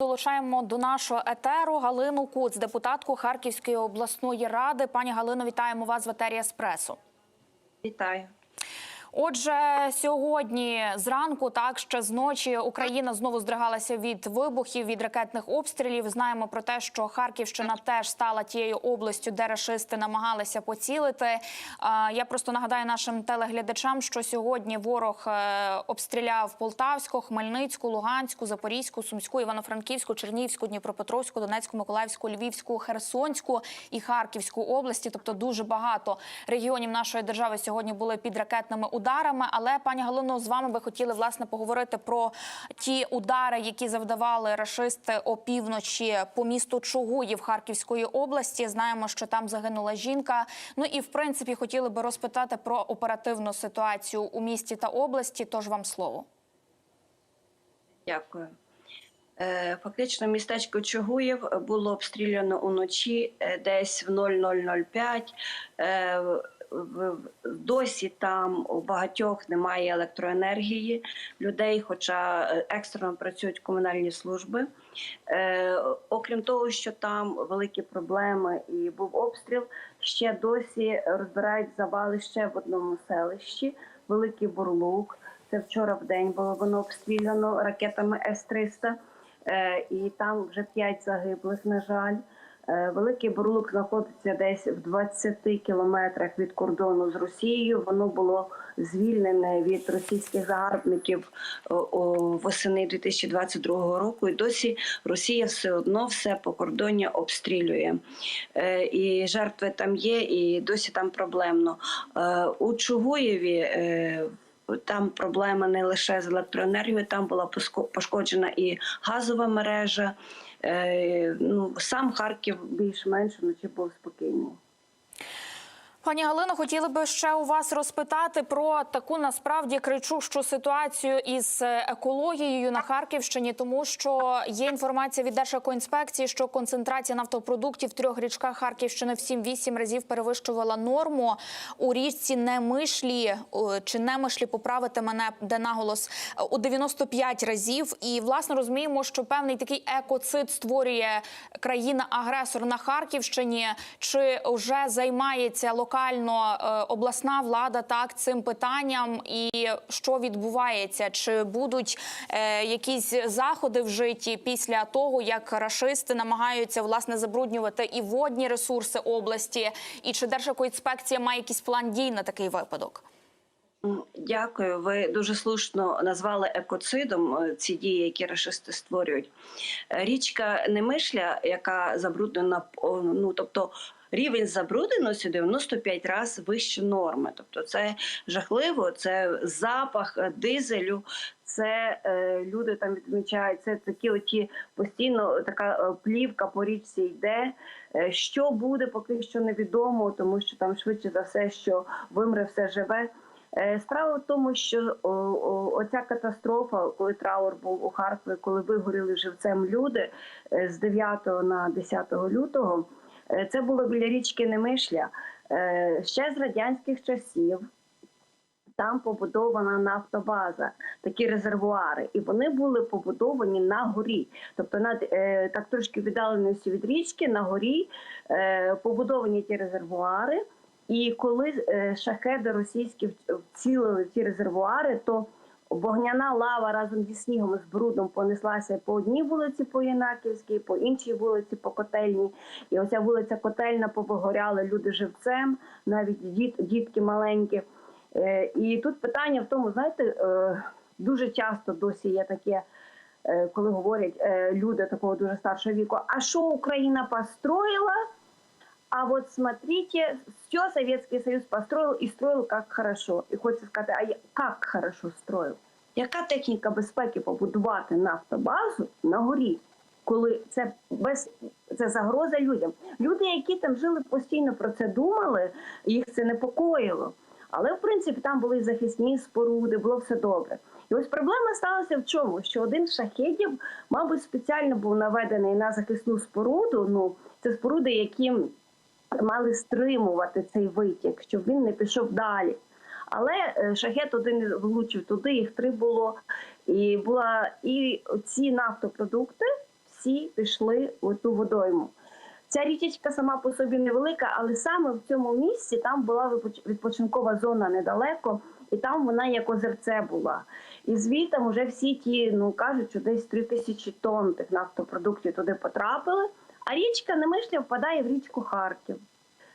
Долучаємо до нашого етеру Галину Куц, депутатку Харківської обласної ради. Пані Галино, вітаємо вас в етері Еспресо. Вітаю. Отже, сьогодні зранку, так ще з ночі, Україна знову здригалася від вибухів, від ракетних обстрілів. Знаємо про те, що Харківщина теж стала тією областю, де рашисти намагалися поцілити. Я просто нагадаю нашим телеглядачам, що сьогодні ворог е, обстріляв Полтавську, Хмельницьку, Луганську, Запорізьку, Сумську, Івано-Франківську, Чернігівську, Дніпропетровську, Донецьку, Миколаївську, Львівську, Херсонську і Харківську області. Тобто дуже багато регіонів нашої держави сьогодні були під ракетними ударами. Але пані Галино, з вами би хотіли власне поговорити про ті удари, які завдавали рашисти опівночі по місту Чугуїв Харківської області. Знаємо, що там загинула жінка. Ну і в принципі хотіли би розпитати про оперативну ситуацію у місті та області. Тож вам слово. Дякую. Е, Фактично, містечко Чугуєв було обстріляно уночі е, десь в 00.05. Досі там у багатьох немає електроенергії людей, хоча е, екстрено працюють комунальні служби. Е, Окрім того, що там великі проблеми і був обстріл, ще досі розбирають завали ще в одному селищі Великий Бурлук. Це вчора в день було воно обстріляно ракетами С-300. Е, і там вже п'ять загиблих, на жаль. Е, Великий Бурлук знаходиться десь в 20 кілометрах від кордону з Росією. Воно було звільнене від російських загарбників о, восени 2022 року. І досі Росія все одно все по кордоні обстрілює. Е, І жертви там є, і досі там проблемно. Е, У Чугуєві. е, там проблема не лише з електроенергією, там була пошкоджена і газова мережа. Е, ну, сам Харків більш-менш вночі був спокійний. Пані Галино, хотіли би ще у вас розпитати про таку насправді кричущу ситуацію із екологією на Харківщині, тому що є інформація від Держекоінспекції, що концентрація нафтопродуктів в трьох річках Харківщини в 7-8 разів перевищувала норму. У річці Немишлі чи Немишлі, поправити мене, де наголос у 95 разів. І власне розуміємо, що певний такий екоцид створює країна-агресор на Харківщині. Чи вже займається локально е, обласна влада так цим питанням, і що відбувається? Чи будуть е, якісь заходи вжиті після того, як рашисти намагаються власне забруднювати і водні ресурси області? І чи Держекоінспекція має якийсь план дій на такий випадок? Дякую. Ви дуже слушно назвали екоцидом е, ці дії, які рашисти створюють. Річка Немишля, яка забруднена, ну тобто. Рівень забрудненості 95 разів вище норми. Тобто це жахливо, це запах е, дизелю, це е, люди там відмічають, це такі оті постійно така е, плівка по річці йде. Е, що буде, поки що невідомо, тому що там швидше за все, що вимре все живе. Справа в тому, що о, о, оця катастрофа, коли траур був у Харкові, коли вигоріли живцем люди з 9 на 10 лютого, це було біля річки Немишля. Е, Ще з радянських часів там побудована нафтобаза, такі резервуари, і вони були побудовані на горі, тобто над е, так трошки віддаленості від річки на горі е, побудовані ті резервуари. І коли е, шахеди російські вцілили ті резервуари, то вогняна лава разом зі снігом з брудом понеслася по одній вулиці по Єнаківській, по іншій вулиці по Котельній. І оця вулиця Котельна повигоряли люди живцем, навіть діт, дітки маленькі. Е, І тут питання в тому, знаєте, е, дуже часто досі є таке, е, коли говорять люди такого дуже старшого віку, а що Україна построїла? А вот смотрите, все Советский Союз построил и строил как хорошо. І хочеться сказати, а я- як хорошо строїв? Яка техніка безпеки побудувати нафтобазу на горі, коли це без це загроза людям? Люди, які там жили, постійно про це думали, їх це непокоїло. Але в принципі там були захисні споруди, було все добре. І ось проблема сталася в чому? Що один з шахедів, мабуть, спеціально був наведений на захисну споруду. Ну, це споруди, які мали стримувати цей витік, щоб він не пішов далі. Але е, шахет один влучив туди, їх три було. І була і ці нафтопродукти всі пішли в ту водойму. Ця річечка сама по собі невелика, але саме в цьому місці там була відпочинкова зона недалеко, і там вона як озерце була. І звітом вже всі ті, ну кажуть, що десь 3 тисячі тонн тих нафтопродуктів туди потрапили. А річка Немишля впадає в річку Харків.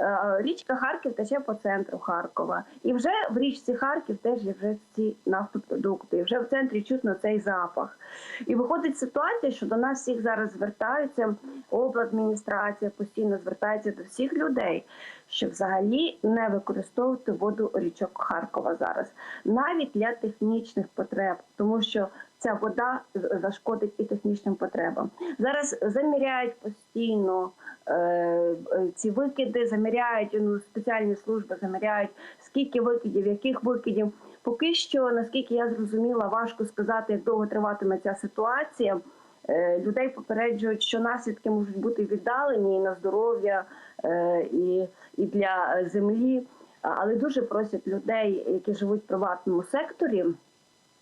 Е, Річка Харків тече по центру Харкова. І вже в річці Харків теж є вже ці нафтопродукти. І вже в центрі чутно цей запах. І виходить ситуація, що до нас всіх зараз звертаються, обладміністрація постійно звертається до всіх людей, що взагалі не використовувати воду річок Харкова зараз, навіть для технічних потреб, тому що ця вода зашкодить і технічним потребам. Зараз заміряють постійно е, е, ці викиди, заміряють ну, спеціальні служби, заміряють скільки викидів, яких викидів. Поки що, наскільки я зрозуміла, важко сказати, як довго триватиме ця ситуація. Е, Людей попереджують, що наслідки можуть бути віддалені і на здоров'я, е, і, і для землі. Але дуже просять людей, які живуть в приватному секторі,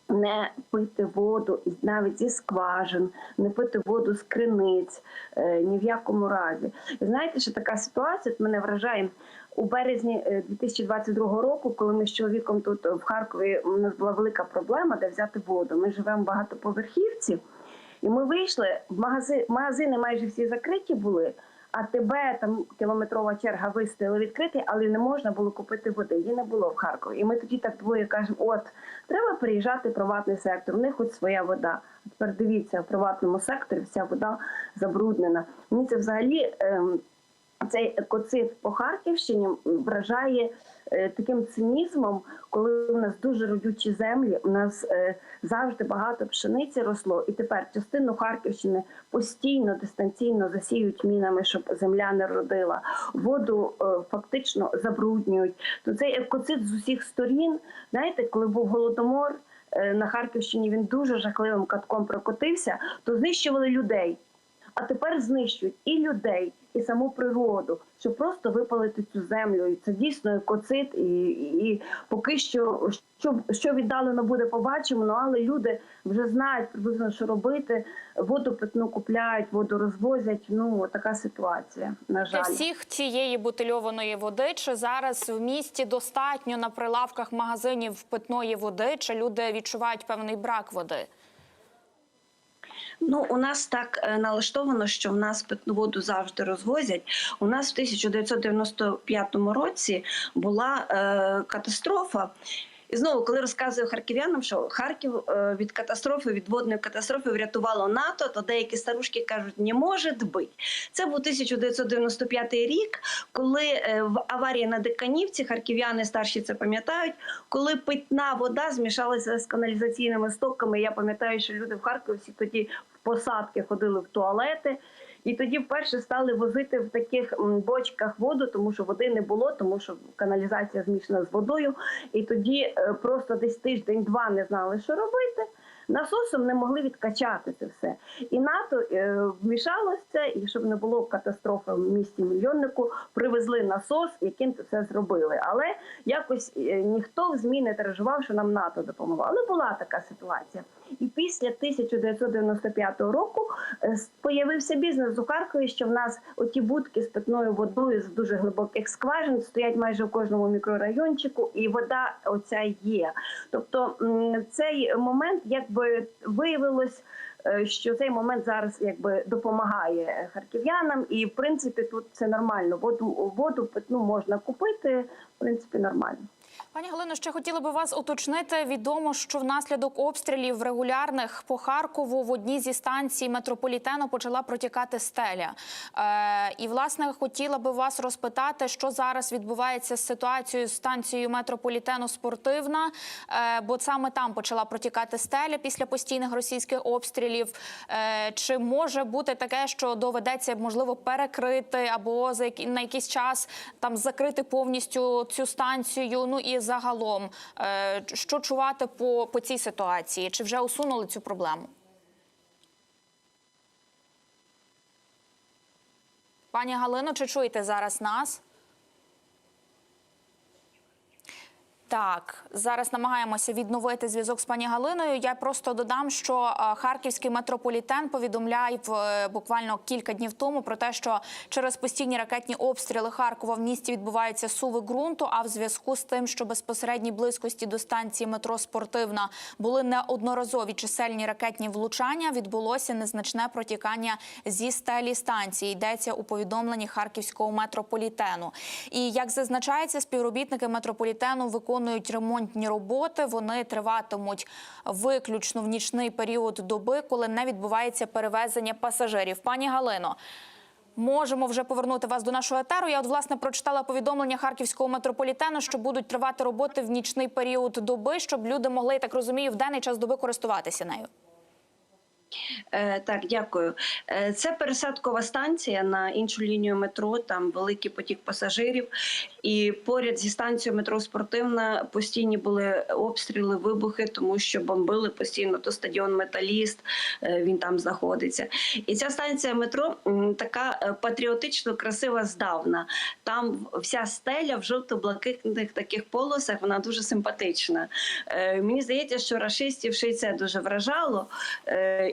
не пити воду навіть зі скважин, не пити воду з криниць е, ні в якому разі. І знаєте, що така ситуація мене вражає. У березні е, 2022 року, коли ми з чоловіком тут в Харкові у нас була велика проблема, де взяти воду. Ми живемо в багатоповерхівці, і ми вийшли в магазин, магазини майже всі закриті були. А тебе там кілометрова черга вистояла відкрити, але не можна було купити води. Її не було в Харкові. І ми тоді так двоє кажемо: от треба приїжджати в приватний сектор. У них хоч своя вода. Тепер дивіться, в приватному секторі вся вода забруднена. Мені це взагалі. ем, цей екоцид по Харківщині вражає е, таким цинізмом, коли у нас дуже родючі землі, у нас е, завжди багато пшениці росло, і тепер частину Харківщини постійно дистанційно засіють мінами, щоб земля не родила. Воду е, фактично забруднюють. То цей екоцид з усіх сторін, знаєте, коли був голодомор на Харківщині, він дуже жахливим катком прокотився, то знищували людей а тепер знищують і людей, і саму природу, щоб просто випалити цю землю. І це дійсно екоцид, і, і, і поки що що, що віддалено буде, побачимо. Ну але люди вже знають приблизно, що робити. Воду питну купляють, воду розвозять. Ну така ситуація. На Для жаль. всіх цієї бутильованої води, чи зараз в місті достатньо на прилавках магазинів питної води, чи люди відчувають певний брак води? Ну, у нас так е, налаштовано, що в нас питну воду завжди розвозять. У нас в 1995 році була е, катастрофа. І знову, коли розказую харків'янам, що Харків е, від катастрофи, від водної катастрофи врятувало НАТО, то деякі старушки кажуть, не може бути. Це був 1995 рік, коли е, в аварії на Диканівці, харків'яни старші це пам'ятають, коли питна вода змішалася з каналізаційними стоками. Я пам'ятаю, що люди в Харкові всі тоді посадки ходили в туалети. І тоді вперше стали возити в таких бочках воду, тому що води не було, тому що каналізація змішана з водою. І тоді е, просто десь тиждень-два не знали, що робити. Насосом не могли відкачати це все. І НАТО е, вмішалося, і щоб не було катастрофи в місті мільйоннику, привезли насос, яким це все зробили. Але якось е, ніхто в ЗМІ не тиражував, що нам НАТО допомогло. Але була така ситуація. І після 1995 року е, появився бізнес у Харкові, що в нас оті будки з питною водою з дуже глибоких скважин стоять майже в кожному мікрорайончику, і вода оця є. Тобто цей момент, якби виявилось. е, Що цей момент зараз якби допомагає харків'янам, і в принципі тут це нормально. Воду воду питну можна купити, в принципі, нормально. Пані Галино, ще хотіла би вас уточнити. Відомо, що внаслідок обстрілів регулярних по Харкову в одній зі станцій метрополітену почала протікати стеля. Е, і власне хотіла би вас розпитати, що зараз відбувається з ситуацією з станцією метрополітену спортивна, е, бо саме там почала протікати стеля після постійних російських обстрілів. Е, чи може бути таке, що доведеться можливо перекрити або за на якийсь час там закрити повністю цю станцію? Ну і загалом, е, що чувати по, по цій ситуації? Чи вже усунули цю проблему? Пані Галино, чи чуєте зараз нас? Так, зараз намагаємося відновити зв'язок з пані Галиною. Я просто додам, що е, харківський метрополітен повідомляв е, буквально кілька днів тому про те, що через постійні ракетні обстріли Харкова в місті відбуваються суви ґрунту. А в зв'язку з тим, що безпосередній близькості до станції метро спортивна були неодноразові чисельні ракетні влучання, відбулося незначне протікання зі стелі станції. Йдеться у повідомленні харківського метрополітену. І як зазначається, співробітники метрополітену виконують ремонтні роботи. Вони триватимуть виключно в нічний період доби, коли не відбувається перевезення пасажирів. Пані Галино. Можемо вже повернути вас до нашого етеру. Я от власне прочитала повідомлення харківського метрополітену, що будуть тривати роботи в нічний період доби, щоб люди могли, так розумію, в денний час доби користуватися нею. Е, Так, дякую. Е, Це пересадкова станція на іншу лінію метро. Там великий потік пасажирів. І поряд зі станцією метро спортивна постійні були обстріли, вибухи, тому що бомбили постійно то стадіон Металіст. е, Він там знаходиться. І ця станція метро така патріотично красива здавна. Там вся стеля в жовто-блакитних таких полосах. Вона дуже симпатична. Мені здається, що рашистів ще й це дуже вражало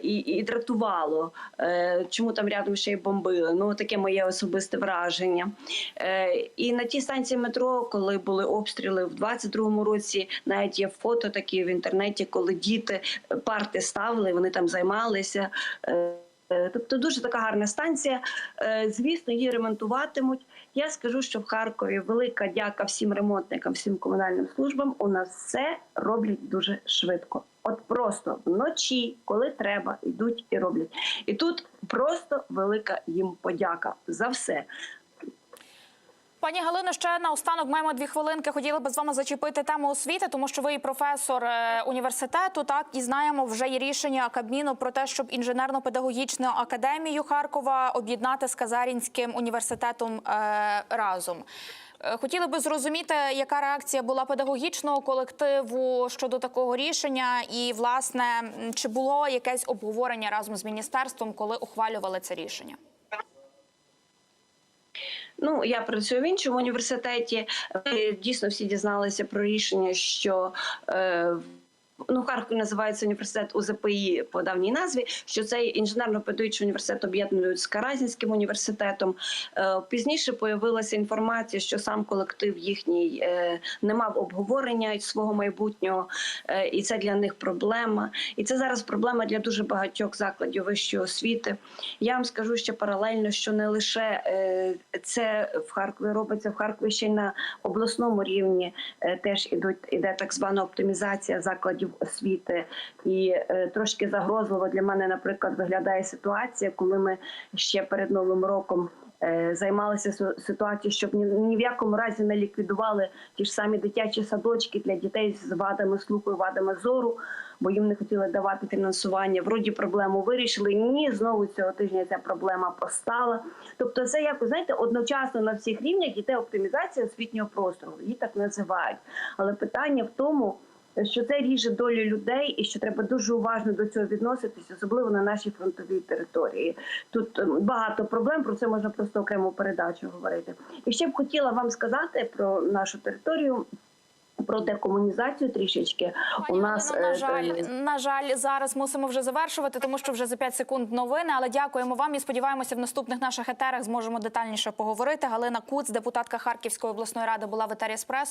і, і дратувало. Е, Чому там рядом ще й бомбили? Ну таке моє особисте враження. Е, І на тій станції метро, коли були обстріли в 22-му році, навіть є фото такі в інтернеті, коли діти парти ставили, вони там займалися. Е, Е, Тобто дуже така гарна станція. Е, Звісно, її ремонтуватимуть. Я скажу, що в Харкові велика дяка всім ремонтникам, всім комунальним службам. У нас все роблять дуже швидко. От просто вночі, коли треба, йдуть і роблять. І тут просто велика їм подяка за все. Пані Галино, ще наостанок маємо дві хвилинки. Хотіли би з вами зачепити тему освіти, тому що ви і професор е, університету. Так і знаємо, вже є рішення Кабміну про те, щоб інженерно-педагогічну академію Харкова об'єднати з Казарінським університетом е, разом. Е, Хотіли би зрозуміти, яка реакція була педагогічного колективу щодо такого рішення, і власне чи було якесь обговорення разом з міністерством, коли ухвалювали це рішення? Ну, я працюю в іншому університеті. Дійсно всі дізналися про рішення, що е, ну, Харків називається університет УЗПІ по давній назві. Що цей інженерно-педагогічний університет об'єднують з Каразінським університетом. Е, пізніше появилася інформація, що сам колектив їхній е, не мав обговорення свого майбутнього, е, і це для них проблема. І це зараз проблема для дуже багатьох закладів вищої освіти. Я вам скажу ще паралельно, що не лише це в Харкові робиться в Харкові ще й на обласному рівні. Теж ідуть іде так звана оптимізація закладів освіти. І е, трошки загрозливо для мене, наприклад, виглядає ситуація, коли ми ще перед новим роком. е, Займалися ситуацією, щоб ні, в якому разі не ліквідували ті ж самі дитячі садочки для дітей з вадами слуху і вадами зору, бо їм не хотіли давати фінансування. Вроді проблему вирішили. Ні, знову цього тижня ця проблема постала. Тобто, це як знаєте, одночасно на всіх рівнях іде оптимізація освітнього простору. Її так називають. Але питання в тому. Що це ріже долю людей, і що треба дуже уважно до цього відноситися, особливо на нашій фронтовій території. Тут ем, багато проблем. Про це можна просто окрему передачу говорити. І ще б хотіла вам сказати про нашу територію. Про декомунізацію трішечки Пані у нас Галино, на е, жаль, е, на жаль, зараз мусимо вже завершувати, тому що вже за 5 секунд новини. Але дякуємо вам і сподіваємося, в наступних наших етерах зможемо детальніше поговорити. Галина Куц, депутатка Харківської обласної ради, була в етері «Еспресо».